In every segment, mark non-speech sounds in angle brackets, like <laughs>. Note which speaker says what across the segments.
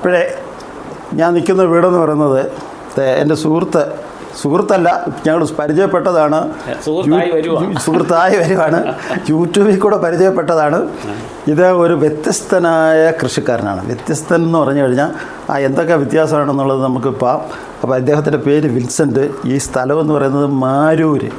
Speaker 1: ഇപ്പോഴേ ഞാൻ നിൽക്കുന്ന വീടെന്ന് പറയുന്നത് എന്റെ സുഹൃത്ത് സുഹൃത്തല്ല ഞങ്ങൾ പരിചയപ്പെട്ടതാണ്.
Speaker 2: സുഹൃത്തായി
Speaker 1: വരുവാണ്. യൂട്യൂബിൽ കൂടെ പരിചയപ്പെട്ടതാണ്. ഇത് ഒരു വ്യത്യസ്തനായ കൃഷിക്കാരനാണ്. വ്യത്യസ്തൻ എന്ന് പറഞ്ഞു കഴിഞ്ഞാൽ ആ എന്തൊക്കെ വ്യത്യാസമാണെന്നുള്ളത് നമുക്കിപ്പോൾ അപ്പോൾ അദ്ദേഹത്തിന്റെ പേര് വിൽസന്റ് ഈ സ്ഥലം എന്ന് പറയുന്നത് മാരൂര്.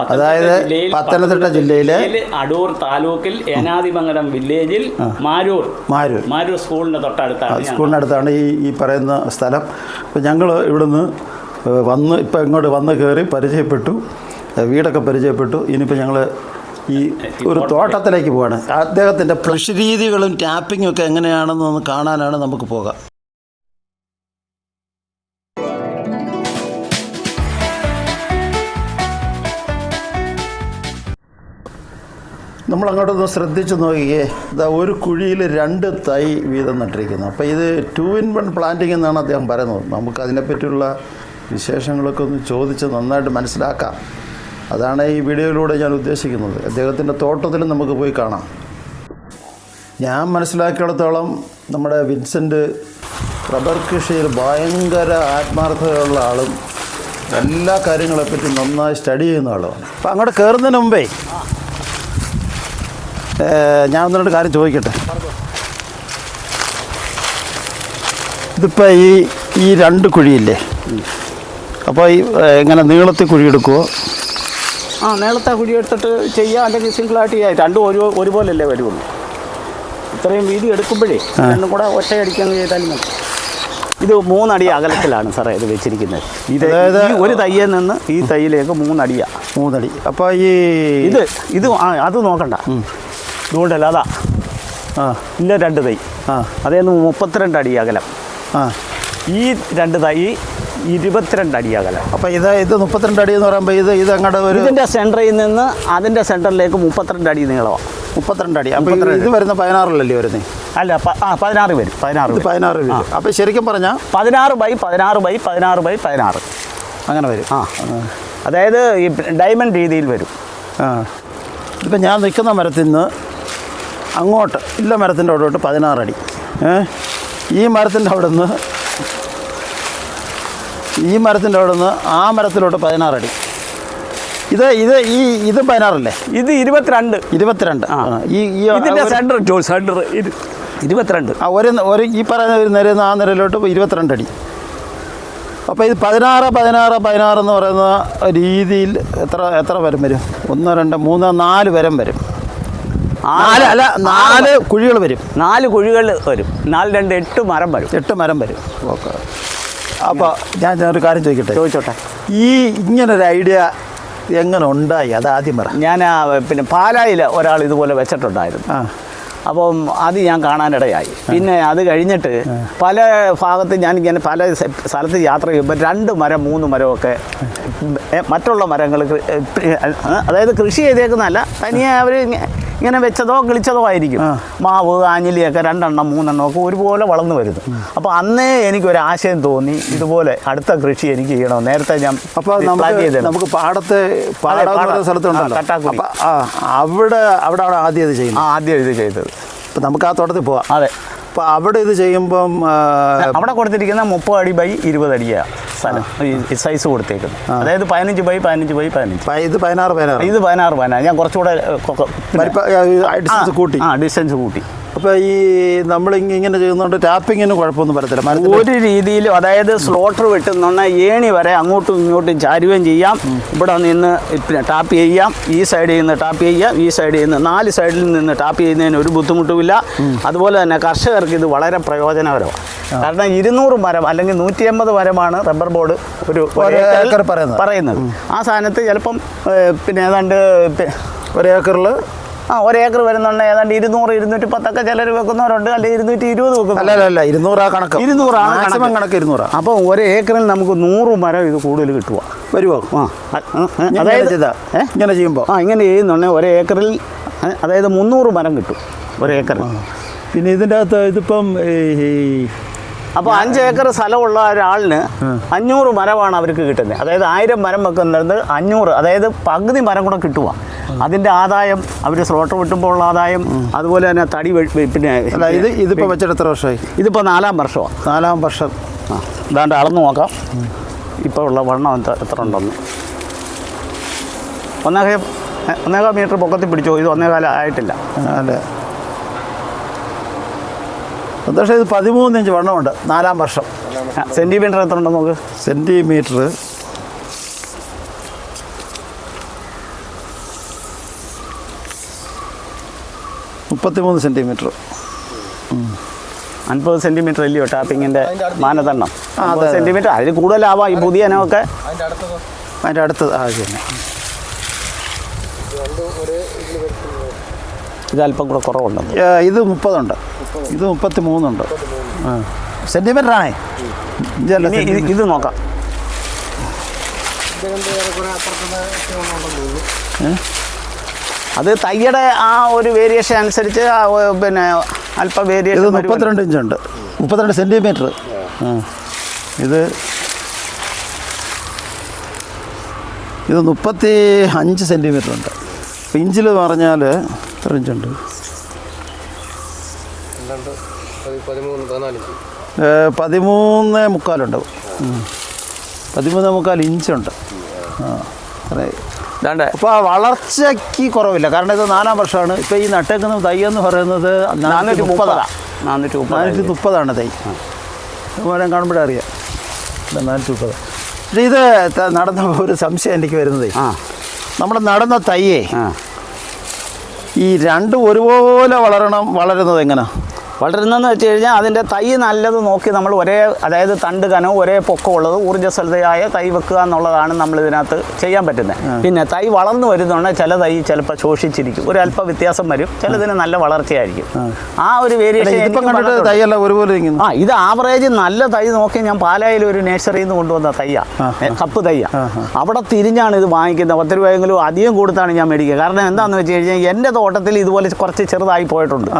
Speaker 1: അതായത് പത്തനംതിട്ട ജില്ലയിലെ
Speaker 2: അടൂർ താലൂക്കിൽ ഏനാദിമംഗലം വില്ലേജിൽ മാരൂർ.
Speaker 1: മാരൂർ.
Speaker 2: മാരൂർ സ്കൂളിന്റെ തൊട്ടടുത്താണ്.
Speaker 1: സ്കൂളിനടുത്താണ് ഈ ഈ പറയുന്ന സ്ഥലം. അപ്പോൾ ഞങ്ങൾ ഇവിടുന്ന് വന്ന് ഇപ്പോൾ ഇങ്ങോട്ട് വന്ന് കയറി പരിചയപ്പെട്ടു. വീടൊക്കെ പരിചയപ്പെട്ടു. ഇനിയിപ്പോൾ ഞങ്ങൾ ഈ ഒരു തോട്ടത്തിലേക്ക് പോവാണ്. അദ്ദേഹത്തിന്റെ കൃഷി രീതികളും ടാപ്പിങ്ങും ഒക്കെ എങ്ങനെയാണെന്ന് കാണാനാണ് നമുക്ക് പോകാം. നമ്മൾ അങ്ങോട്ടൊന്ന് ശ്രദ്ധിച്ച് നോക്കിയേ. ഇതാ ഒരു കുഴിയിൽ രണ്ട് തൈ വീതം നട്ടിരിക്കുന്നു. അപ്പോൾ ഇത് ടു ഇൻ വൺ പ്ലാന്റിംഗ് എന്നാണ് അദ്ദേഹം പറയുന്നത്. നമുക്ക് അതിനെപ്പറ്റിയുള്ള വിശേഷങ്ങളൊക്കെ ഒന്ന് ചോദിച്ച് നന്നായിട്ട് മനസ്സിലാക്കാം. അതാണ് ഈ വീഡിയോയിലൂടെ ഞാൻ ഉദ്ദേശിക്കുന്നത്. അദ്ദേഹത്തിന്റെ തോട്ടത്തിൽ നമുക്ക് പോയി കാണാം. ഞാൻ മനസ്സിലാക്കിയിടത്തോളം നമ്മുടെ വിൻസെന്റ് റബ്ബർ കൃഷിയിൽ ഭയങ്കര ആത്മാർത്ഥതയുള്ള ആളും എല്ലാ കാര്യങ്ങളെപ്പറ്റി നന്നായി സ്റ്റഡി ചെയ്യുന്ന ആളുമാണ്. അപ്പോൾ അങ്ങോട്ട് കയറുന്നതിന് മുമ്പേ ഞാൻ ഒന്ന് രണ്ട് കാര്യം ചോദിക്കട്ടെ? ഇതിപ്പോൾ ഈ ഈ രണ്ട് കുഴിയില്ലേ? അപ്പോൾ ഈ എങ്ങനെ ഇങ്ങനെ നീളത്തിൽ കുഴി എടുക്കുമോ
Speaker 2: ആ നീളത്തെ കുഴി എടുത്തിട്ട് ചെയ്യാം. അല്ലെങ്കിൽ സിംഗിളായിട്ട് ചെയ്യാം. രണ്ടും ഒരു ഒരുപോലല്ലേ വരുള്ളൂ. ഇത്രയും വീതി എടുക്കുമ്പോഴേ രണ്ടും കൂടെ ഒറ്റയടിക്കാൻ ചെയ്താലും മതി. ഇത് മൂന്നടി അകലത്തിലാണ് സാറേ ഇത് വെച്ചിരിക്കുന്നത്. ഇത്
Speaker 1: അതായത്
Speaker 2: ഒരു തയ്യിൽ നിന്ന് ഈ തയ്യിലേക്ക് മൂന്നടിയാണ്
Speaker 1: മൂന്നടി. അപ്പോൾ ഈ
Speaker 2: ഇത് ഇത് ആ അത് നോക്കണ്ട. ഇതുകൊണ്ടല്ല അതാ.
Speaker 1: ആ
Speaker 2: ഇല്ല രണ്ട് തൈ.
Speaker 1: ആ
Speaker 2: അതേന്ന് മുപ്പത്തിരണ്ട് അടി അകലം.
Speaker 1: ആ
Speaker 2: ഈ രണ്ട് തൈ ഇരുപത്തിരണ്ട് അടി അകലം.
Speaker 1: അപ്പോൾ ഇത് ഇത് മുപ്പത്തിരണ്ട് അടി എന്ന് പറയുമ്പോൾ ഇത് ഇത് അങ്ങോട്ട് ഒരു
Speaker 2: ഇതിന്റെ സെന്ററിൽ നിന്ന് അതിന്റെ സെന്ററിലേക്ക് മുപ്പത്തിരണ്ട് അടി നീളമാണ്
Speaker 1: മുപ്പത്തിരണ്ട് അടി. അപ്പോൾ ഇത് വരുന്ന പതിനാറിലല്ലേ വരുന്നത്
Speaker 2: അല്ല ആ പതിനാറ് വരും. പതിനാറ്
Speaker 1: പതിനാറ് വരും. അപ്പോൾ ശരിക്കും പറഞ്ഞാൽ
Speaker 2: പതിനാറ് ബൈ പതിനാറ് ബൈ പതിനാറ് ബൈ പതിനാറ്.
Speaker 1: അങ്ങനെ വരും.
Speaker 2: ആ. അതായത് ഈ ഡയമണ്ട് രീതിയിൽ വരും.
Speaker 1: ആ. ഇപ്പം ഞാൻ നിൽക്കുന്ന മരത്തിൽ നിന്ന് അങ്ങോട്ട് ഇല്ല മരത്തിന്റെ അവിടോട്ട് പതിനാറടി. ഏ? ഈ മരത്തിന്റെ അവിടെ നിന്ന് ഈ മരത്തിന്റെ അവിടെ നിന്ന് ആ മരത്തിലോട്ട് പതിനാറടി. ഇത് ഇത് ഈ ഇത് പതിനാറല്ലേ?
Speaker 2: ഇത് ഇരുപത്തിരണ്ട്.
Speaker 1: ഇരുപത്തിരണ്ട്.
Speaker 2: ആ.
Speaker 1: ഈ
Speaker 2: ഇതിന്റെ സെന്റർ സെന്റർ ഇത് ഇരുപത്തിരണ്ട്.
Speaker 1: ആ ഒരു ഒരു ഈ പറയുന്ന ഒരു നിരയിൽ നിന്ന് ആ നിരയിലോട്ട് ഇരുപത്തിരണ്ട് അടി അപ്പോൾ ഇത് പതിനാറ് പതിനാറ് പതിനാറ് എന്ന് പറയുന്ന രീതിയിൽ എത്ര എത്ര വരം വരും? ഒന്ന് രണ്ട് മൂന്ന് നാല് വരം വരും. നാല് അല്ല നാല് കുഴികൾ വരും.
Speaker 2: നാല് കുഴികൾ വരും. നാല് രണ്ട് എട്ട് മരം വരും.
Speaker 1: എട്ട് മരം വരും. ഓക്കെ. അപ്പോൾ ഞാൻ ഒരു കാര്യം ചോദിക്കട്ടെ?
Speaker 2: ചോദിച്ചോട്ടെ.
Speaker 1: ഈ ഇങ്ങനൊരു ഐഡിയ എങ്ങനെ ഉണ്ടായി? അത് ആദ്യം പറ.
Speaker 2: ഞാൻ പിന്നെ പാലായിൽ ഒരാൾ ഇതുപോലെ വെച്ചിട്ടുണ്ടായിരുന്നു. അപ്പം അത് ഞാൻ കാണാനിടയായി. പിന്നെ അത് കഴിഞ്ഞിട്ട് പല ഭാഗത്ത് ഞാൻ ഇങ്ങനെ പല സ്ഥലത്ത് യാത്ര ചെയ്യുമ്പോൾ രണ്ട് മരം മൂന്ന് മരമൊക്കെ മറ്റുള്ള മരങ്ങൾ അതായത് കൃഷി ചെയ്തേക്കുന്നതല്ല. തനിയെ അവർ ഇങ്ങനെ വെച്ചതോ കിളിച്ചതോ ആയിരിക്കും. മാവ് ആഞ്ഞിലിയൊക്കെ രണ്ടെണ്ണം മൂന്നെണ്ണം ഒക്കെ ഒരുപോലെ വളർന്നു വരുന്നു. അപ്പോൾ അന്നേ എനിക്കൊരു ആശയം തോന്നി ഇതുപോലെ അടുത്ത കൃഷി എനിക്ക് ചെയ്യണം. നേരത്തെ ഞാൻ
Speaker 1: അപ്പോൾ നമുക്ക് പാടത്തെ. സ്ഥലത്തുണ്ടല്ലോ. അവിടെ അവിടെ അവിടെ ആദ്യം ഇത് ചെയ്യുന്നത്
Speaker 2: ആദ്യം ഇത് ചെയ്തത്.
Speaker 1: അപ്പോൾ നമുക്ക് ആ തോട്ടത്തിൽ പോവാം.
Speaker 2: അതെ.
Speaker 1: അപ്പോൾ അവിടെ ഇത് ചെയ്യുമ്പം
Speaker 2: അവിടെ കൊടുത്തിരിക്കുന്ന മുപ്പത് അടി ബൈ ഇരുപത് അടിയാണ് സ്ഥലം സൈസ് കൊടുത്തേക്കുന്നത്. അതായത് പതിനഞ്ച് ബൈ പതിനഞ്ച് ബൈ പതിനഞ്ച്.
Speaker 1: ഇത് പതിനാറ് പതിനാറ്.
Speaker 2: ഇത് പതിനാറ് പതിനാറ്. ഞാൻ കുറച്ചുകൂടെ
Speaker 1: കൂട്ടി.
Speaker 2: ആ ഡിസ്റ്റൻസ് കൂട്ടി.
Speaker 1: അപ്പോൾ ഈ നമ്മൾ ഇങ്ങനെ ചെയ്യുന്നതുകൊണ്ട് ടാപ്പിങ്ങിന് കുഴപ്പമൊന്നും വരത്തില്ല.
Speaker 2: ഒരു രീതിയിലും അതായത് സ്ലോട്ടർ വെട്ടുന്ന ഏണി വരെ അങ്ങോട്ടും ഇങ്ങോട്ടും ചാരുകയും ചെയ്യാം. ഇവിടെ നിന്ന് പിന്നെ ടാപ്പ് ചെയ്യാം. ഈ സൈഡിൽ നിന്ന് ടാപ്പ് ചെയ്യാം. ഈ സൈഡിൽ നിന്ന് നാല് സൈഡിൽ നിന്ന് ടാപ്പ് ചെയ്യുന്നതിന് ഒരു ബുദ്ധിമുട്ടുമില്ല. അതുപോലെ തന്നെ കർഷകർക്ക് ഇത് വളരെ പ്രയോജനകരമാണ്. കാരണം ഇരുന്നൂറ് മരം അല്ലെങ്കിൽ നൂറ്റി അമ്പത് മരമാണ് റബ്ബർ ബോർഡ് ഒരു
Speaker 1: പറയുന്നത്.
Speaker 2: ആ സാധനത്ത് ചിലപ്പം പിന്നെ ഏതാണ്ട് ഒരേക്കറിൽ
Speaker 1: ഒരു ഏക്കറിൽ
Speaker 2: ആ ഒരേക്കർ വരുന്നുണ്ട്. ഏതാണ്ട് ഇരുന്നൂറ് ഇരുന്നൂറ്റി പത്തൊക്കെ ചിലർ വെക്കുന്നവരുണ്ട്. അല്ലെങ്കിൽ ഇരുന്നൂറ്റി ഇരുപത് വെക്കുന്നു
Speaker 1: അല്ല അല്ല ഇരുന്നൂറാ കണക്ക്.
Speaker 2: ഇരുന്നൂറാണ്
Speaker 1: മാക്സിമം
Speaker 2: കണക്ക്.
Speaker 1: ഇരുന്നൂറ്.
Speaker 2: അപ്പോൾ ഒരു ഏക്കറിൽ നമുക്ക് നൂറ് മരം ഇത് കൂടുതൽ കിട്ടുക
Speaker 1: വരുമോ
Speaker 2: ആ. അതായത്
Speaker 1: ഇങ്ങനെ ചെയ്യുമ്പോൾ
Speaker 2: ആ ഇങ്ങനെ ചെയ്യുന്നുണ്ടെങ്കിൽ ഒരു ഏക്കറിൽ അതായത് മുന്നൂറ് മരം കിട്ടും. ഒരു ഏക്കറിൽ.
Speaker 1: പിന്നെ ഇതിന്റെ അകത്ത് ഇതിപ്പം ഈ
Speaker 2: അപ്പോൾ അഞ്ച് ഏക്കർ സ്ഥലമുള്ള ഒരാളിന് അഞ്ഞൂറ് മരമാണ് അവർക്ക് കിട്ടുന്നത്. അതായത് ആയിരം മരം വെക്കുന്നത് അഞ്ഞൂറ് അതായത് പകുതി മരം കൂടെ കിട്ടുക അതിന്റെ ആദായം അവർ സ്ലോട്ടർ വിട്ടുമ്പോൾ ഉള്ള ആദായം അതുപോലെ തന്നെ തടി പിന്നെ
Speaker 1: ഇത് ഇതിപ്പോൾ വെച്ചിട്ട് എത്ര വർഷമായി?
Speaker 2: ഇതിപ്പോൾ നാലാം വർഷമാണ്
Speaker 1: നാലാം വർഷം.
Speaker 2: ആ. ഇതാണ്ട് അളന്ന് നോക്കാം. ഇപ്പോൾ ഉള്ള വണ്ണം എത്ര എത്ര ഉണ്ടെന്ന്. ഒന്നേകാൽ ഒന്നേകാൽ മീറ്റർ പൊക്കത്തിൽ പിടിച്ചോ? ഇത് ഒന്നേകാലം ആയിട്ടില്ല.
Speaker 1: അല്ലേ സന്തോഷം ഇത് പതിമൂന്ന് ഇഞ്ച് വണ്ണമുണ്ട്. നാലാം വർഷം.
Speaker 2: സെന്റിമീറ്റർ എത്ര ഉണ്ടെന്ന് നോക്ക്
Speaker 1: സെന്റിമീറ്റർ മുപ്പത്തിമൂന്ന് സെന്റിമീറ്റർ
Speaker 2: അൻപത് സെന്റിമീറ്റർ അല്ലയോ ടാപ്പിങ്ങിന്റെ മാനദണ്ഡം?
Speaker 1: അതെ,
Speaker 2: സെന്റിമീറ്റർ അതിൽ കൂടുതലാവാം ഈ പുതിയ ഇനമൊക്കെ
Speaker 1: അതിന്റെ അടുത്തത് ആ ശരി.
Speaker 2: ഇത് അല്പം കൂടെ
Speaker 1: കുറവുണ്ട്. ഇത് മുപ്പതുണ്ട്. ഇത് മുപ്പത്തി മൂന്നുണ്ട് സെന്റിമീറ്റർ ആണേ.
Speaker 2: ഇത് നോക്കാം. അത് തയ്യയുടെ ആ ഒരു വേരിയേഷൻ അനുസരിച്ച് പിന്നെ അല്പ വേരിയേഷൻ
Speaker 1: മുപ്പത്തിരണ്ട് ഇഞ്ചുണ്ട്. മുപ്പത്തിരണ്ട് സെന്റിമീറ്റർ ഇത് ഇത് മുപ്പത്തി അഞ്ച് സെന്റിമീറ്റർ ഉണ്ട് ഇഞ്ചിൽ പറഞ്ഞാൽ എത്ര ഇഞ്ചുണ്ട്
Speaker 3: പതിമൂന്ന്
Speaker 1: മുക്കാലുണ്ട്. പതിമൂന്ന് മുക്കാൽ ഇഞ്ചുണ്ട്. ആ അത്രേ.
Speaker 2: ദാണ്ടെ
Speaker 1: അപ്പോൾ ആ വളർച്ചയ്ക്ക് കുറവില്ല. കാരണം ഇത് നാലാം വർഷമാണ്. ഇപ്പോൾ ഈ നട്ടേക്കുന്ന തൈ എന്ന് പറയുന്നത്
Speaker 2: നാനൂറ്റി മുപ്പതാണ് നാനൂറ്റി
Speaker 1: നാനൂറ്റി
Speaker 2: മുപ്പത്
Speaker 1: മുപ്പതാണ് തൈ. മരം കാണുമ്പോഴേ അറിയാം. ഇത് നാനൂറ്റി മുപ്പത്. പക്ഷേ ഇത് നടന്ന ഒരു സംശയം എനിക്ക് വരുന്നത്.
Speaker 2: ആ.
Speaker 1: നമ്മുടെ നടന്ന തയ്യേ ഈ രണ്ടും ഒരുപോലെ വളരണം വളരുന്നത് എങ്ങനെ?
Speaker 2: വളരുന്നതെന്ന് വെച്ച് കഴിഞ്ഞാൽ അതിന്റെ തൈ നല്ലത് നോക്കി നമ്മൾ ഒരേ അതായത് തണ്ട് കനവും ഒരേ പൊക്കമുള്ളത് ഊർജസ്വലതയായ തൈ വെക്കുക എന്നുള്ളതാണ് നമ്മൾ ഇതിനകത്ത് ചെയ്യാൻ പറ്റുന്നത്. പിന്നെ തൈ വളർന്നു വരുന്നുണ്ട് ചില തൈ ചിലപ്പോൾ ശോഷിച്ചിരിക്കും. ഒരു അല്പ വ്യത്യാസം വരും. ചിലതിന് നല്ല വളർച്ചയായിരിക്കും. ആ. ഒരു വേരിയേഷൻ
Speaker 1: തൈയെല്ലാം ഒരുപോലെ
Speaker 2: ആ ഇത് ആവറേജ് നല്ല തൈ നോക്കി ഞാൻ പാലായിൽ ഒരു നേഴ്സറിയിൽ നിന്ന് കൊണ്ടുവന്ന തയ്യ കപ്പ് തയ്യ അവിടെ തിരിഞ്ഞാണ് ഇത് വാങ്ങിക്കുന്നത്. പത്ത് രൂപയെങ്കിലും അധികം കൊടുത്താണ് ഞാൻ മേടിക്കുക. കാരണം എന്താണെന്ന് വെച്ച് കഴിഞ്ഞാൽ എന്റെ തോട്ടത്തിൽ ഇതുപോലെ കുറച്ച് ചെറുതായി പോയിട്ടുണ്ട്.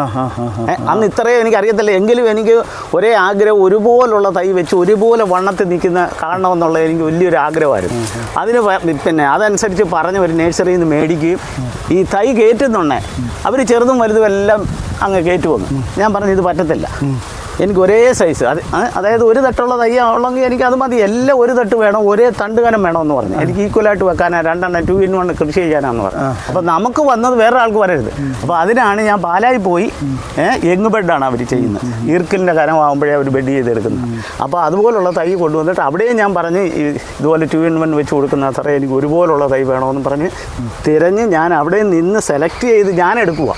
Speaker 2: അന്ന് ഇത്രയും എനിക്ക് അറിയത്തില്ല എങ്കിലും എനിക്ക് ഒരേ ആഗ്രഹം ഒരുപോലുള്ള തൈ വെച്ച് ഒരുപോലെ വണ്ണത്തിൽ നിൽക്കുന്ന കാണണമെന്നുള്ളത് എനിക്ക് വലിയൊരു ആഗ്രഹമായിരുന്നു. അതിന് പിന്നെ അതനുസരിച്ച് പറഞ്ഞ ഒരു നേഴ്സറിയിൽ നിന്ന് മേടിക്കുകയും ഈ തൈ കയറ്റുന്നുണ്ടേ അവർ ചെറുതും വലുതും എല്ലാം അങ്ങ് കയറ്റി വന്നു ഞാൻ പറഞ്ഞു ഇത് പറ്റത്തില്ല. എനിക്ക് ഒരേ സൈസ് അത് അതായത് ഒരു തട്ടുള്ള തൈ ഉള്ളെങ്കിൽ എനിക്ക് അത് മതി. എല്ലാം ഒരു തട്ട് വേണം ഒരേ തണ്ട് കനം എന്ന് പറഞ്ഞു. എനിക്ക് ഈക്വലായിട്ട് വെക്കാനാ രണ്ടെണ്ണം ടു ഇൻ വൺ കൃഷി ചെയ്യാനാന്ന് പറഞ്ഞു. അപ്പോൾ നമുക്ക് വന്നത് വേറെ ആൾക്ക് വരരുത്. അപ്പോൾ അതിനാണ് ഞാൻ പാലായി പോയി എങ്ങ് ബെഡാണ് അവർ ചെയ്യുന്നത്. ഈർക്കലിന്റെ കനമാകുമ്പോഴേ അവർ ബെഡ് ചെയ്തെടുക്കുന്നത്. അപ്പോൾ അതുപോലുള്ള തൈ കൊണ്ടുവന്നിട്ട് അവിടെയും ഞാൻ പറഞ്ഞ് ഇതുപോലെ ടു ഇൻ വൺ വെച്ച് കൊടുക്കുന്ന സാറേ എനിക്ക് ഒരുപോലുള്ള തൈ വേണമെന്ന് പറഞ്ഞ് തിരഞ്ഞ് ഞാൻ അവിടെ നിന്ന് സെലക്ട് ചെയ്ത് ഞാൻ എടുക്കുക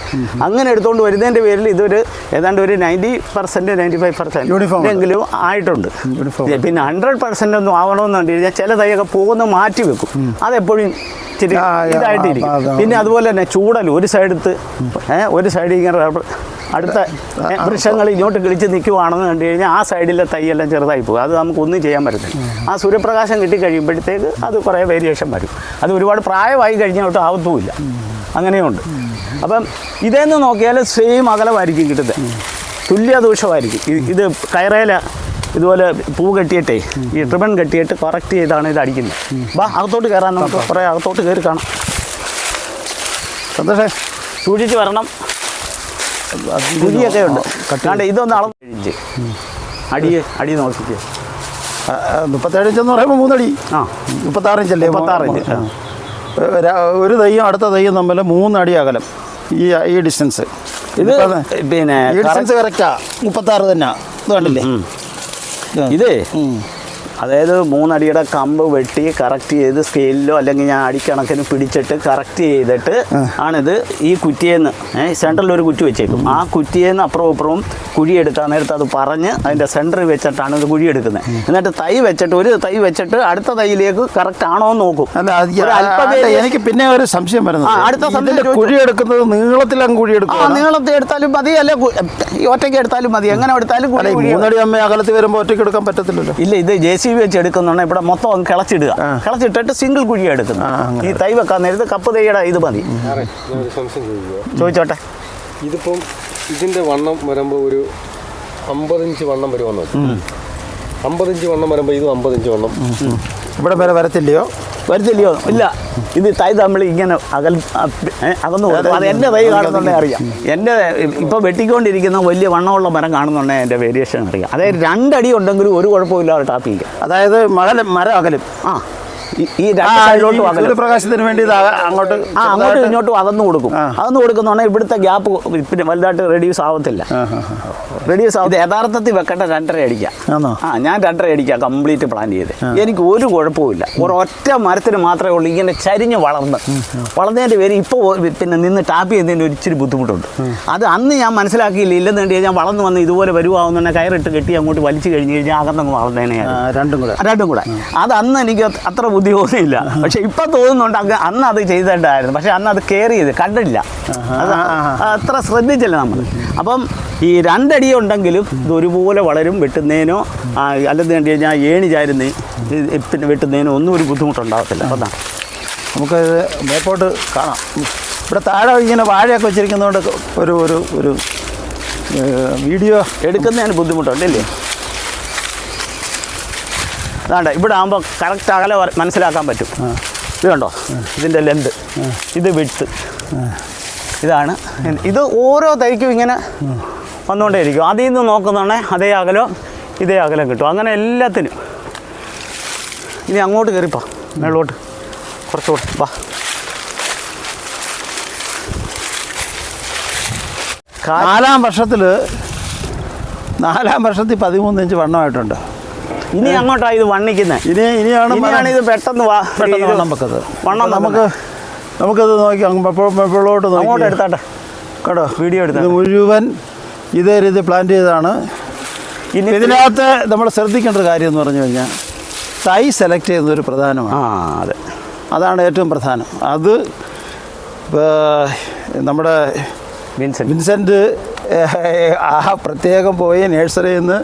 Speaker 2: അങ്ങനെ എടുത്തുകൊണ്ട് വരുന്നതിന്റെ പേരിൽ ഇതൊരു ഏതാണ്ട് ഒരു ninety percent ninety five
Speaker 1: percent
Speaker 2: uniform എങ്കിലും ആയിട്ടുണ്ട്. പിന്നെ ഹൺഡ്രഡ് പെർസെന്റ് ഒന്നും ആവണമെന്ന് കണ്ടു കഴിഞ്ഞാൽ ചില തൈയൊക്കെ പോകുന്ന മാറ്റി വെക്കും. അതെപ്പോഴും ഇച്ചിരി ഇതായിട്ടിരിക്കും. പിന്നെ അതുപോലെ തന്നെ ചൂടൽ ഒരു സൈഡത്ത് ഒരു സൈഡിൽ ഇങ്ങനെ റബ്ബർ അടുത്ത വൃക്ഷങ്ങൾ ഇങ്ങോട്ട് കിളിച്ച് നിൽക്കുവാണെന്ന് കണ്ടു കഴിഞ്ഞാൽ ആ സൈഡിലെ തൈയെല്ലാം ചെറുതായി പോകും. അത് നമുക്കൊന്നും ചെയ്യാൻ പറ്റില്ല ആ സൂര്യപ്രകാശം കിട്ടിക്കഴിയുമ്പോഴത്തേക്ക് അത് കുറേ വേരിയേഷൻ വരും. അത് ഒരുപാട് പ്രായമായി കഴിഞ്ഞോട്ട് ആവത്തുമില്ല. അങ്ങനെയുണ്ട്. അപ്പം ഇതേന്ന് നോക്കിയാൽ സെയിം അകലമായിരിക്കും കിട്ടുന്നത്. തുല്യ ദൂഷമായിരിക്കും ഇത് കയറേല ഇതുപോലെ പൂ കെട്ടിയിട്ടേ ഈ റിബൺ കെട്ടിയിട്ട് കറക്റ്റ് ചെയ്താണ് ഇത് അടിക്കുന്നത്. വാ അകത്തോട്ട് കയറാൻ നമുക്ക് കുറേ അകത്തോട്ട് കയറി കാണാം.
Speaker 1: സന്തോഷേ
Speaker 2: സൂക്ഷിച്ച് വരണം. കുഴിയൊക്കെ ഉണ്ട്. കണ്ട് ഇതൊന്ന് അളവ് കഴിഞ്ഞ് അടി അടി നോക്കിക്ക്.
Speaker 1: മുപ്പത്തേഴ് ഇഞ്ചെന്ന് പറയുമ്പോൾ മൂന്നടി.
Speaker 2: ആ.
Speaker 1: മുപ്പത്താറ് ഇഞ്ചല്ലേ?
Speaker 2: മുപ്പത്താറ് ഇഞ്ച്,
Speaker 1: ഒരു തയ്യും അടുത്ത തയ്യും തമ്മിൽ മൂന്നടി അകലം. ഈ ഈ ഡിസ്റ്റൻസ്
Speaker 2: ഇത് പിന്നെ
Speaker 1: മുപ്പത്തി ആറ് തന്നെ. ഇത് കണ്ടില്ലേ? ഇത്.
Speaker 2: അതായത് മൂന്നടിയുടെ കമ്പ് വെട്ടി കറക്റ്റ് ചെയ്ത് സ്കെയിലിലോ അല്ലെങ്കിൽ ഞാൻ അടിക്കണക്കിന് പിടിച്ചിട്ട് കറക്റ്റ് ചെയ്തിട്ട് ആണിത് ഈ കുറ്റിയെന്ന്. സെന്ററിൽ ഒരു കുറ്റി വെച്ചേക്കും. ആ കുറ്റിയെന്ന് അപ്പുറവും ഇപ്പുറവും കുഴി എടുക്കാൻ നേരത്തെ അത് പറഞ്ഞ് അതിന്റെ സെന്ററിൽ വെച്ചിട്ടാണ് ഇത് കുഴി എടുക്കുന്നത്. എന്നിട്ട് തൈ വെച്ചിട്ട് ഒരു തൈ വെച്ചിട്ട് അടുത്ത തൈയിലേക്ക് കറക്റ്റ് ആണോ എന്ന് നോക്കും
Speaker 1: എനിക്ക് പിന്നെ ഒരു സംശയം വരുന്നത്.
Speaker 2: അടുത്ത കുഴിയെടുക്കുന്നത്
Speaker 1: നീളത്തിലും
Speaker 2: കുഴിയെടുക്കും
Speaker 1: കുഴി എടുക്കുന്നത് നീളത്തിലങ്ങ് കുഴി
Speaker 2: ആ നീളത്തിൽ എടുത്താലും മതി അല്ലെ ഒറ്റയ്ക്ക് എടുത്താലും മതി. എങ്ങനെ എടുത്താലും
Speaker 1: അകലത്ത്
Speaker 2: കുഴി കുഴി
Speaker 1: മൂന്നടി അമ്മ അകലത്തിൽ വരുമ്പോൾ ഒറ്റയ്ക്ക് എടുക്കാൻ പറ്റത്തില്ലല്ലോ.
Speaker 2: ഇല്ല ഇത് ജെ സി ബി വെച്ച് എടുക്കുന്നുണ്ട്. ഇവിടെ മൊത്തം അങ്ങ് കിളച്ചിടുക. കിളച്ചിട്ടിട്ട് സിംഗിൾ കുഴിയാണ് എടുക്കുന്നത് ഈ തൈ വെക്കാൻ നേരത്ത് കപ്പ് തൈയുടെ ഇത് മതി. ചോദിച്ചോട്ടെ.
Speaker 3: ഇതിപ്പം ഇതിന്റെ വണ്ണം വരുമ്പോൾ ഒരു അമ്പതിഞ്ച് വണ്ണം വരുമെന്ന് അമ്പതിഞ്ച് വണ്ണം വരുമ്പോൾ ഇതും അമ്പതിഞ്ച് വണ്ണം.
Speaker 1: ഇവിടെ വരെ വരത്തില്ലയോ?
Speaker 2: വരുത്തില്ലയോ? ഇല്ല. ഇത് തൈ തമ്മിൽ ഇങ്ങനെ അകൽ അകന്നു പോകും. അത് എന്റെ തൈ കാണുന്നുണ്ടെ അറിയാം. എന്റെ ഇപ്പോൾ വെട്ടിക്കൊണ്ടിരിക്കുന്ന വലിയ വണ്ണമുള്ള മരം കാണുന്നുണ്ടെങ്കിൽ എന്റെ വേരിയേഷൻ അറിയാം. അതായത് രണ്ടടി ഉണ്ടെങ്കിലും ഒരു കുഴപ്പമില്ലാതെ ടാപ്പിക്കുക
Speaker 1: അതായത് മഴ മരം അകലും.
Speaker 2: ആ. ഈ-
Speaker 1: സൂര്യപ്രകാശത്തിന് വേണ്ടി അങ്ങോട്ട്
Speaker 2: ആ അങ്ങോട്ടും ഇങ്ങോട്ടും അകന്നു കൊടുക്കും.
Speaker 1: അതൊന്നും
Speaker 2: അകന്നു കൊടുക്കുന്നുണ്ടെങ്കിൽ ഇവിടുത്തെ ഗ്യാപ്പ് പിന്നെ വലുതായിട്ട് റെഡ്യൂസ് ആവത്തില്ല. റെഡ്യൂസ് ആവും യഥാർത്ഥത്തിൽ വെക്കേണ്ട രണ്ടര അടിക്കാം. ആ ഞാൻ രണ്ടര അടിക്കാം കംപ്ലീറ്റ് പ്ലാൻ ചെയ്ത്. എനിക്ക് ഒരു കുഴപ്പമില്ല ഒരൊറ്റ മരത്തിന് മാത്രമേ ഉള്ളൂ ഇങ്ങനെ ചരിഞ്ഞ് വളർന്ന്. വളർന്നതിന്റെ പേര് ഇപ്പോൾ പിന്നെ നിന്ന് ടാപ്പ് ചെയ്യുന്നതിന് ഒരിച്ചിരി ബുദ്ധിമുട്ടുണ്ട്. അത് അന്ന് ഞാൻ മനസ്സിലാക്കിയില്ല. ഇല്ലെന്ന് കണ്ടി ഞാൻ വളർന്നു വന്ന് ഇതുപോലെ വരുവാകുന്നുണ്ടെ കയറിട്ട് കെട്ടി അങ്ങോട്ട് വലിച്ചു കഴിഞ്ഞ് കഴിഞ്ഞാൽ അകന്നങ്ങ് വളർന്നേനെ.
Speaker 1: ആ, രണ്ടും കൂടെ.
Speaker 2: രണ്ടും കൂടെ. അത് അന്ന് എനിക്ക് അത്ര ബുദ്ധി തോന്നിയില്ല. പക്ഷെ ഇപ്പൊ തോന്നുന്നുണ്ട് അങ്ങ് അന്ന് അത് ചെയ്തിട്ടുണ്ടായിരുന്നു. പക്ഷെ അന്ന് അത് കെയർ ചെയ്ത് കണ്ടില്ല. അത് അത്ര ശ്രദ്ധിച്ചില്ല നമ്മൾ അപ്പം ഈ രണ്ടടി ഉണ്ടെങ്കിലും ഇത് ഒരുപോലെ വളരും വെട്ടുന്നതിനോ അല്ലെന്ന് കണ്ടു കഴിഞ്ഞാൽ ഏണി ചാരുന്നേ പിന്നെ വെട്ടുന്നതിനോ ഒന്നും ഒരു ബുദ്ധിമുട്ടുണ്ടാകത്തില്ല അതാ അതാണ്
Speaker 1: നമുക്ക് മേപ്പോട്ട് കാണാം. ഇവിടെ താഴെ ഇങ്ങനെ വാഴയൊക്കെ വെച്ചിരിക്കുന്നതുകൊണ്ട് ഒരു ഒരു ഒരു വീഡിയോ
Speaker 2: എടുക്കുന്നതിന് ബുദ്ധിമുട്ടുണ്ടല്ലേ അതാണ്ട് ഇവിടെ ആകുമ്പോൾ കറക്റ്റ് അകലെ മനസ്സിലാക്കാൻ പറ്റും. ഇത് കണ്ടോ? ഇതിന്റെ ലെന്ത് ഇത് വിട്ട് ഇതാണ്. ഇത് ഓരോ തൈക്കും ഇങ്ങനെ വന്നുകൊണ്ടേയിരിക്കും അതിൽ നിന്ന് നോക്കുന്നതാണേ അതേ അകലോ ഇതേ അകലം കിട്ടും. അങ്ങനെ എല്ലാത്തിനും. ഇനി അങ്ങോട്ട് കയറിപ്പോ മേളോട്ട്. കുറച്ചുകൂടെ. വാ.
Speaker 1: നാലാം വർഷത്തിൽ നാലാം വർഷത്തിൽ പതിമൂന്ന് ഇഞ്ച് വണ്ണമായിട്ടുണ്ട്.
Speaker 2: ഇനി അങ്ങോട്ടാ ഇത് വണ്ണിക്കുന്നത്
Speaker 1: ഇനി ഇനിയാണ്
Speaker 2: ഇനിയാണ് ഇത് പെട്ടെന്ന് വാ
Speaker 1: പെട്ടെന്ന്
Speaker 2: നമുക്കത്
Speaker 1: വണ്ണം നമുക്ക് നമുക്കത് നോക്കി അങ്ങോട്ട്
Speaker 2: അങ്ങോട്ട് എടുത്താട്ടെ.
Speaker 1: കേട്ടോ
Speaker 2: വീഡിയോ എടുത്താ.
Speaker 1: മുഴുവൻ ഇതേ രീതി പ്ലാൻ ചെയ്തതാണ്.
Speaker 2: ഇനി
Speaker 1: ഇതിനകത്ത് നമ്മൾ ശ്രദ്ധിക്കേണ്ട ഒരു കാര്യം എന്ന് പറഞ്ഞു കഴിഞ്ഞാൽ തൈ സെലക്ട് ചെയ്യുന്നത് ഒരു പ്രധാനമാണ്.
Speaker 2: ആ അതെ.
Speaker 1: അതാണ് ഏറ്റവും പ്രധാനം. അത് നമ്മുടെ
Speaker 2: വിൻസെന്റ്.
Speaker 1: വിൻസെന്റ് ആ പ്രത്യേകം പോയി നേഴ്സറിയിൽ നിന്ന്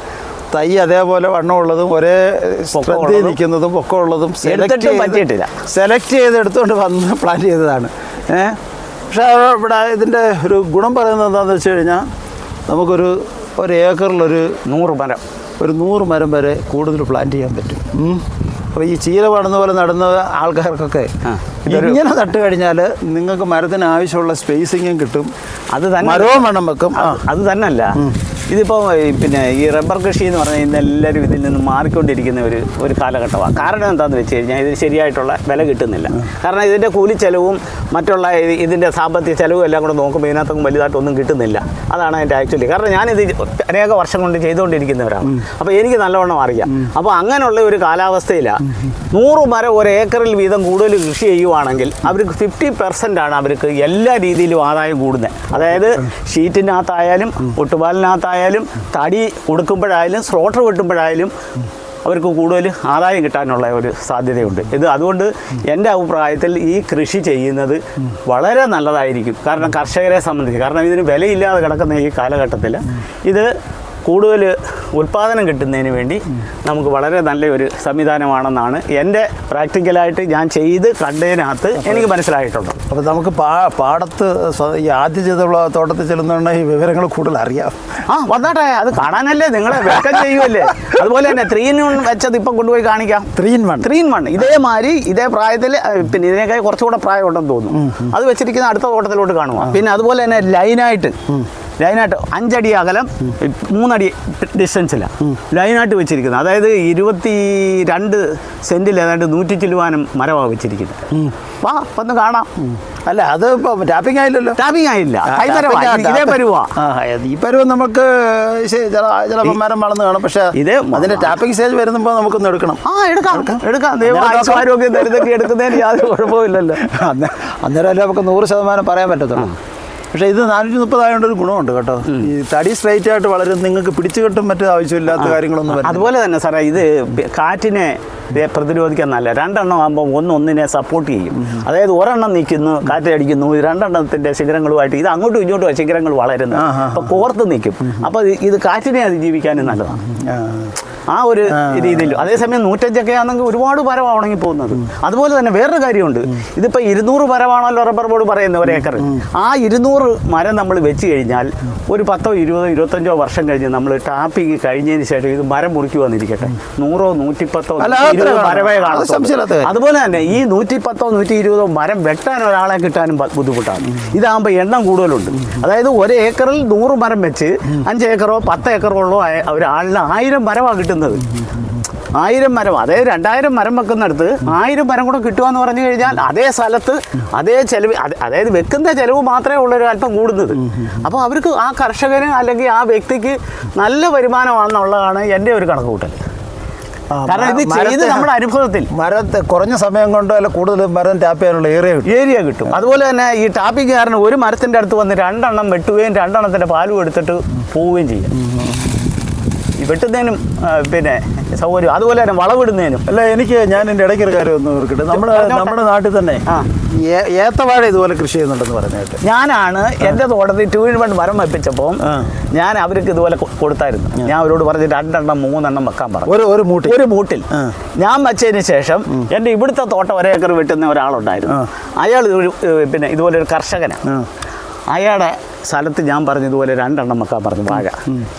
Speaker 1: തൈ അതേപോലെ വണ്ണമുള്ളതും ഒരേ ശ്രദ്ധയിൽ
Speaker 2: ഉള്ളതും.
Speaker 1: നിൽക്കുന്നതും പൊക്കമുള്ളതും
Speaker 2: സെലക്ട് പറ്റിയിട്ടില്ല.
Speaker 1: സെലക്ട് ചെയ്ത് എടുത്തുകൊണ്ട് വന്ന് പ്ലാൻ ചെയ്തതാണ്. ഏഹ് പക്ഷേ ഇവിടെ ഇതിന്റെ ഒരു ഗുണം പറയുന്നത് എന്താണെന്ന് വെച്ച് കഴിഞ്ഞാൽ നമുക്കൊരു ഒരു ഏക്കറിലൊരു
Speaker 2: നൂറ് മരം.
Speaker 1: ഒരു നൂറ് മരം വരെ കൂടുതൽ പ്ലാൻ ചെയ്യാൻ പറ്റും. അപ്പോൾ ഈ ചീര പടന്ന പോലെ നടന്ന ആൾക്കാർക്കൊക്കെ ഇങ്ങനെ നട്ട് കഴിഞ്ഞാൽ നിങ്ങൾക്ക് മരത്തിന് ആവശ്യമുള്ള സ്പേസിങ്ങും കിട്ടും.
Speaker 2: അത് തന്നെ
Speaker 1: മരവും വേണം വെക്കും.
Speaker 2: അത് തന്നെയല്ല. ഇതിപ്പോൾ പിന്നെ ഈ റബ്ബർ കൃഷി എന്ന് പറഞ്ഞാൽ ഇന്ന് എല്ലാവരും ഇതിൽ നിന്ന് മാറിക്കൊണ്ടിരിക്കുന്ന ഒരു ഒരു കാലഘട്ടമാണ്. കാരണം എന്താണെന്ന് വെച്ച് കഴിഞ്ഞാൽ ഇതിന് ശരിയായിട്ടുള്ള വില കിട്ടുന്നില്ല. കാരണം ഇതിന്റെ കൂലിച്ചെലവും മറ്റുള്ള ഇത് ഇതിന്റെ സാമ്പത്തിക ചെലവും എല്ലാം കൂടെ നോക്കുമ്പോൾ ഇതിനകത്തൊന്നും വലുതായിട്ടൊന്നും കിട്ടുന്നില്ല. അതാണ് അതിന്റെ ആക്ച്വലി കാരണം ഞാനിത് അനേക വർഷം കൊണ്ട് ചെയ്തുകൊണ്ടിരിക്കുന്നവരാണ്. അപ്പോൾ എനിക്ക് നല്ലവണ്ണം അറിയാം. അപ്പോൾ അങ്ങനെയുള്ള ഒരു കാലാവസ്ഥയിലാണ് നൂറ് മരം ഒരു ഏക്കറിൽ വീതം കൂടുതൽ കൃഷി ചെയ്യുവാണെങ്കിൽ അവർക്ക് ഫിഫ്റ്റി പെർസെന്റ് ആണ് അവർക്ക് എല്ലാ രീതിയിലും ആദായം കൂടുന്നത്. അതായത് ഷീറ്റിനകത്തായാലും ഒട്ടുപാലിനകത്തായാലും തടി കൊടുക്കുമ്പോഴായാലും സ്ലോട്ടർ വെട്ടുമ്പോഴായാലും അവർക്ക് കൂടുതൽ ആദായം കിട്ടാനുള്ള ഒരു സാധ്യതയുണ്ട്. ഇത് അതുകൊണ്ട് എന്റെ അഭിപ്രായത്തിൽ ഈ കൃഷി ചെയ്യുന്നത് വളരെ നല്ലതായിരിക്കും. കാരണം കർഷകരെ സംബന്ധിച്ച് കാരണം ഇതിന് വിലയില്ലാതെ കിടക്കുന്ന ഈ കാലഘട്ടത്തിൽ ഇത് കൂടുതൽ ഉൽപ്പാദനം കിട്ടുന്നതിന് വേണ്ടി നമുക്ക് വളരെ നല്ലൊരു സംവിധാനമാണെന്നാണ് എന്റെ പ്രാക്ടിക്കലായിട്ട് ഞാൻ ചെയ്ത് കണ്ടതിനകത്ത് എനിക്ക് മനസ്സിലായിട്ടുണ്ട്.
Speaker 1: അപ്പോൾ നമുക്ക് പാ പാടത്ത് ഈ ആദ്യ ചെയ്തുള്ള തോട്ടത്തിൽ ചെല്ലുന്നതുകൊണ്ട് ഈ വിവരങ്ങൾ കൂടുതൽ അറിയാം.
Speaker 2: ആ വന്നാട്ടെ അത് കാണാനല്ലേ നിങ്ങളെ വെൽക്കം ചെയ്യുമല്ലേ അതുപോലെ തന്നെ ത്രീ ഇൻ വൺ വെച്ചത് ഇപ്പം കൊണ്ടുപോയി കാണിക്കാം.
Speaker 1: Three in one
Speaker 2: three in one ഇതേമാതിരി ഇതേ പ്രായത്തിൽ പിന്നെ ഇതിനേക്കാൾ കുറച്ചുകൂടെ പ്രായം ഉണ്ടെന്ന് തോന്നുന്നു അത് വെച്ചിരിക്കുന്ന അടുത്ത തോട്ടത്തിലോട്ട് കാണുക പിന്നെ അതുപോലെ തന്നെ ലൈനായിട്ട് ലൈനായിട്ട് അഞ്ചടി അകലം മൂന്നടി ഡിസ്റ്റൻസിലാണ് ലൈനായിട്ട് വെച്ചിരിക്കുന്നത്. അതായത് ഇരുപത്തി രണ്ട് സെന്റിൽ ഏതാണ്ട് നൂറ്റി ചില്ലുവാനും മരമാണ് വെച്ചിരിക്കുന്നത്. വാ ഒന്ന് കാണാം.
Speaker 1: അല്ല അത് ഇപ്പം ടാപ്പിംഗ് ആയില്ലല്ലോ.
Speaker 2: ടാപ്പിംഗ് ആയില്ല. ഇതേ. പരുവാ.
Speaker 1: ഈ പരുവം നമുക്ക് ചില മരം വളർന്ന് കാണും. പക്ഷേ
Speaker 2: ഇത്
Speaker 1: അതിന്റെ ടാപ്പിംഗ് സ്റ്റേജ് വരുമ്പോൾ നമുക്കൊന്ന് എടുക്കണം.
Speaker 2: ആ എടുക്കാം. എടുക്കാം. ആരോഗ്യം എടുക്കുന്നതിന് യാതൊരു കുഴപ്പമില്ലല്ലോ
Speaker 1: അന്നേ അന്നേരം അല്ലേ നമുക്ക് നൂറ് ശതമാനം പറയാൻ പറ്റത്തുള്ളൂ. പക്ഷേ ഇത് നാനൂറ്റി മുപ്പതായതുകൊണ്ട് ഒരു ഗുണമുണ്ട് കേട്ടോ. ഈ തടി സ്ട്രൈറ്റ് ആയിട്ട് വളരും നിങ്ങൾക്ക് പിടിച്ചു കെട്ടും മറ്റു ആവശ്യമില്ലാത്ത കാര്യങ്ങളൊന്നും.
Speaker 2: അതുപോലെ തന്നെ സാറേ ഇത് കാറ്റിനെ പ്രതിരോധിക്കാൻ നല്ല. രണ്ടെണ്ണം ആകുമ്പോൾ ഒന്ന് ഒന്നിനെ സപ്പോർട്ട് ചെയ്യും. അതായത് ഒരെണ്ണം നിൽക്കുന്നു കാറ്റടിക്കുന്നു രണ്ടെണ്ണത്തിന്റെ ശിഖരങ്ങളുമായിട്ട് ഇത് അങ്ങോട്ടും ഇങ്ങോട്ടും ശിഖരങ്ങൾ
Speaker 1: ആ,
Speaker 2: അപ്പോൾ കോർത്ത് നിൽക്കും. അപ്പോൾ ഇത് കാറ്റിനെ അതിജീവിക്കാനും നല്ലതാണ്.
Speaker 1: ആ.
Speaker 2: ഒരു രീതിയിൽ. അതേസമയം നൂറ്റഞ്ചൊക്കെ ആണെങ്കിൽ ഒരുപാട് മരം ഉണങ്ങി പോകുന്നത് അതുപോലെ തന്നെ വേറൊരു കാര്യമുണ്ട്. ഇതിപ്പോൾ ഇരുന്നൂറ് മരമാണല്ലോ റബ്ബർ ബോർഡ് പറയുന്നത് ഒരു ഏക്കർ ആ ഇരുന്നൂറ് മരം നമ്മൾ വെച്ച് കഴിഞ്ഞാൽ ഒരു പത്തോ ഇരുപതോ ഇരുപത്തഞ്ചോ വർഷം കഴിഞ്ഞ് നമ്മൾ ടാപ്പിങ് കഴിഞ്ഞതിന് ശേഷം ഇത് മരം മുറിക്കു വന്നിരിക്കട്ടെ. നൂറോ നൂറ്റിപ്പത്തോ ഇരുപതോ മരമേ
Speaker 1: കാണും.
Speaker 2: കാണത്തുള്ളൂ. അതുപോലെ തന്നെ ഈ നൂറ്റി പത്തോ നൂറ്റി ഇരുപതോ മരം വെട്ടാൻ ഒരാളെ കിട്ടാനും ബുദ്ധിമുട്ടാണ്. ഇതാകുമ്പോൾ എണ്ണം കൂടുതലുണ്ട്. അതായത് ഒരു ഏക്കറിൽ നൂറ് മരം വെച്ച് അഞ്ച് ഏക്കറോ പത്ത് ഏക്കറോ ഉള്ളോ ഒരാളിന് ആയിരം മരമാണ് കിട്ടുന്നത്. ആയിരം മരം അതായത് രണ്ടായിരം മരം വെക്കുന്നിടത്ത് ആയിരം മരം കൂടെ കിട്ടുക പറഞ്ഞു കഴിഞ്ഞാൽ അതേ സ്ഥലത്ത് അതേ ചെലവ് അത് അതായത് വെക്കുന്ന ചെലവ് മാത്രമേ ഉള്ളൂ ഒരു അല്പം കൂടുന്നത്. അപ്പോൾ അവർക്ക് ആ കർഷകന് അല്ലെങ്കിൽ ആ വ്യക്തിക്ക് നല്ല വരുമാനമാണെന്നുള്ളതാണ് എന്റെ ഒരു കണക്കുകൂട്ടൽ കാരണം ഇത് ചെയ്ത് നമ്മുടെ അനുഭവത്തിൽ.
Speaker 1: മരത്തെ കുറഞ്ഞ സമയം കൊണ്ടോ അല്ല കൂടുതൽ മരം ടാപ്പ് ചെയ്യാനുള്ള ഏരിയ കിട്ടും.
Speaker 2: ഏരിയ കിട്ടും. അതുപോലെ തന്നെ ഈ ടാപ്പിംഗ് കാരണം ഒരു മരത്തിന്റെ അടുത്ത് വന്ന് രണ്ടെണ്ണം വെട്ടുകയും രണ്ടെണ്ണത്തിന്റെ പാലും എടുത്തിട്ട് പോവുകയും ചെയ്യും. വെട്ടുന്നതിനും പിന്നെ സൗകര്യം അതുപോലെ തന്നെ വളവിടുന്നതിനും.
Speaker 1: അല്ല എനിക്ക് ഞാൻ എന്റെ ഇടയ്ക്ക് ഒരു കാര്യം ഒന്ന് ഓർക്കട്ടെ. നമ്മുടെ നമ്മുടെ നാട്ടിൽ തന്നെ ഏത്തവാഴ ഇതുപോലെ കൃഷി ചെയ്യുന്നുണ്ടെന്ന് പറഞ്ഞിട്ട്
Speaker 2: ഞാനാണ് എന്റെ തോട്ടത്തിൽ ടൂ ഇൻ വൺ മരം വെപ്പിച്ചപ്പോൾ ഞാൻ അവർക്ക് ഇതുപോലെ കൊടുത്തായിരുന്നു. ഞാൻ അവരോട് പറഞ്ഞിട്ട് രണ്ടെണ്ണം മൂന്നെണ്ണം വെക്കാൻ പറഞ്ഞു.
Speaker 1: ഒരു ഒരു മൂട്ടിൽ.
Speaker 2: ഒരു
Speaker 1: മൂട്ടിൽ.
Speaker 2: ഞാൻ വെച്ചതിന് ശേഷം എന്റെ ഇവിടുത്തെ തോട്ടം ഒരേക്കർ വെട്ടുന്ന ഒരാളുണ്ടായിരുന്നു. അയാൾ പിന്നെ ഇതുപോലെ ഒരു കർഷകനാണ്.
Speaker 1: ആ.
Speaker 2: സ്ഥലത്ത് ഞാൻ പറഞ്ഞതുപോലെ രണ്ടെണ്ണം വെക്കാൻ പറഞ്ഞു വാഴ.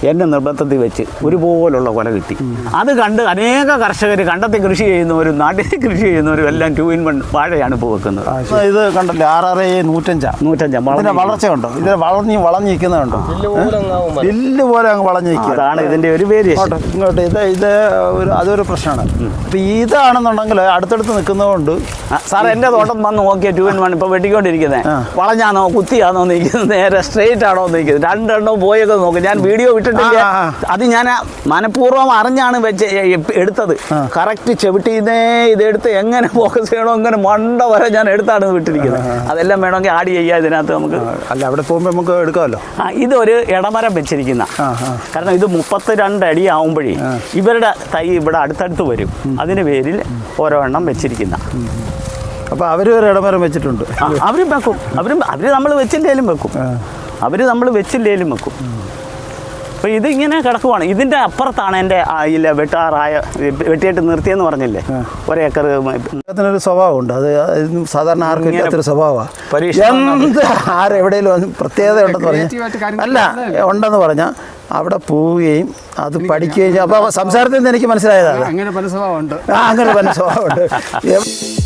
Speaker 2: എന്നെ നിർബന്ധത്തിൽ വെച്ച് ഒരുപോലുള്ള കൊല കിട്ടി. അത് കണ്ട് അനേക കർഷകർ കണ്ടത്തിൽ കൃഷി ചെയ്യുന്നവരും നാട്ടിൽ കൃഷി ചെയ്യുന്നവരും എല്ലാം ടു ഇൻ വൺ വാഴയാണ് ഇപ്പോൾ വെക്കുന്നത്.
Speaker 1: ഇത് കണ്ടല്ലേ? ആറാറ് നൂറ്റഞ്ചാ?
Speaker 2: നൂറ്റഞ്ചാ
Speaker 1: കണ്ടോ? ഇതിന് വളഞ്ഞ് വളഞ്ഞിരിക്കുന്നുണ്ടോ.
Speaker 3: വലിയ
Speaker 1: പോലെ അങ്ങ് വളഞ്ഞിരിക്കുക.
Speaker 2: അതാണ് ഇതിന്റെ ഒരു പേര്
Speaker 1: ഇങ്ങോട്ട് ഇങ്ങോട്ട് ഇത് ഇത് ഒരു അതൊരു പ്രശ്നമാണ്. അപ്പം ഇതാണെന്നുണ്ടെങ്കിൽ അടുത്തടുത്ത് നിൽക്കുന്നതുകൊണ്ട്
Speaker 2: സാർ എന്റെ തോട്ടം വന്ന് നോക്കിയ ടൂ ഇൻ വൺ ഇപ്പോൾ വെട്ടിക്കൊണ്ടിരിക്കുന്നത്. വളഞ്ഞാണോ കുത്തിയാണോ നിൽക്കുന്നത് നേരെ സ്ട്രെയിറ്റ് ആണോ നോക്കിയത് രണ്ടെണ്ണം പോയൊക്കെ നോക്കും. ഞാൻ വീഡിയോ വിട്ടിട്ടില്ല. അത് ഞാൻ മനഃപൂർവം അറിഞ്ഞാണ് വെച്ച് എടുത്തത്. കറക്റ്റ് ചെവിട്ടിന്നേ ഇതെടുത്ത് എങ്ങനെ ഫോക്കസ് ചെയ്യണോ അങ്ങനെ മണ്ട വരെ ഞാൻ എടുത്താണ് വിട്ടിരിക്കുന്നത്. അതെല്ലാം വേണമെങ്കിൽ ആഡ് ചെയ്യാം ഇതിനകത്ത് നമുക്ക്.
Speaker 1: അല്ല അവിടെ പോകുമ്പോൾ നമുക്ക് എടുക്കാമല്ലോ.
Speaker 2: ആ ഇതൊരു ഇടമരം വെച്ചിരിക്കുന്ന. കാരണം ഇത് മുപ്പത്തി രണ്ട് അടി ആവുമ്പോഴേ ഇവരുടെ തൈ ഇവിടെ അടുത്തടുത്ത് വരും. അതിന് പേരിൽ ഓരോ എണ്ണം വെച്ചിരിക്കുന്ന
Speaker 1: അപ്പോൾ അവർ ഒരു ഇടമരം വെച്ചിട്ടുണ്ട്.
Speaker 2: അവരും വെക്കും. അവരും അവർ നമ്മൾ വെച്ചിട്ടേലും വെക്കും. അവർ നമ്മൾ വെച്ചില്ലേലും വെക്കും. അപ്പോൾ ഇതിങ്ങനെ കിടക്കുവാണ്. ഇതിന്റെ അപ്പുറത്താണ് എന്റെ ഇല്ല വെട്ടാറായ വെട്ടിയിട്ട് നിർത്തിയെന്ന് പറഞ്ഞില്ലേ? ഒരേക്കർ
Speaker 1: സ്വഭാവം സ്വഭാവമുണ്ട്. അത് സാധാരണ ആർക്കും
Speaker 2: ഇങ്ങനത്തെ
Speaker 1: ഇല്ലാത്തൊരു സ്വഭാവമാണ്
Speaker 2: ആരെവിടെയും
Speaker 1: എന്ത് ആരെവിടെയെങ്കിലും പ്രത്യേകത ഉണ്ടെന്ന്
Speaker 4: പറഞ്ഞു
Speaker 1: പറഞ്ഞാൽ അല്ല? ഉണ്ടെന്ന് പറഞ്ഞാൽ അവിടെ പോവുകയും അത് പഠിക്കുകയും അപ്പോൾ സംസാരത്തിൽ നിന്ന് എനിക്ക് മനസ്സിലായതാണ്.
Speaker 4: അങ്ങനെ പല സ്വഭാവമുണ്ട്.
Speaker 1: ആ അങ്ങനെ പല സ്വഭാവമുണ്ട്. <laughs>